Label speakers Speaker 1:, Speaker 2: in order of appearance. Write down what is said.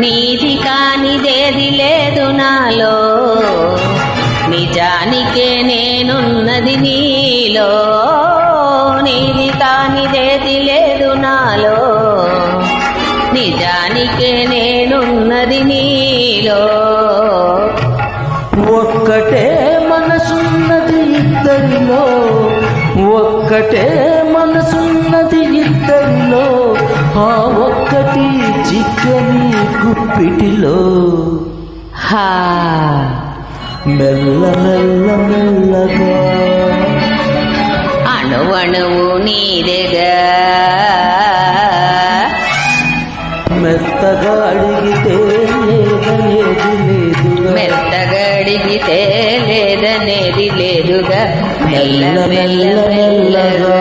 Speaker 1: నీది కానిదేది లేదు నాలో. నిజానికే నేనున్నది నీలో. నీది కానిదేది లేదు నాలో. నిజానికే నేనున్నది నీలో.
Speaker 2: ఒక్కటే మనసున్నది ఇద్దరిలో. ఒక్కటే మనసున్నది ఇద్దరిలో. ఆ చిక్కని గుప్పిటిలో
Speaker 1: హా.
Speaker 2: మెల్ల మెల్ల మెల్లగా.
Speaker 1: అణువణువు నీదెగా
Speaker 2: మెత్తగా అడిగితే లేదనేది లేదుగా.
Speaker 1: మెత్తగడిగితే లేదనేది లేదుగా. మెల్ల
Speaker 2: మెల్ల
Speaker 1: మెల్ల
Speaker 2: మెల్ల
Speaker 1: మెల్లగా.
Speaker 2: మెల్లగా.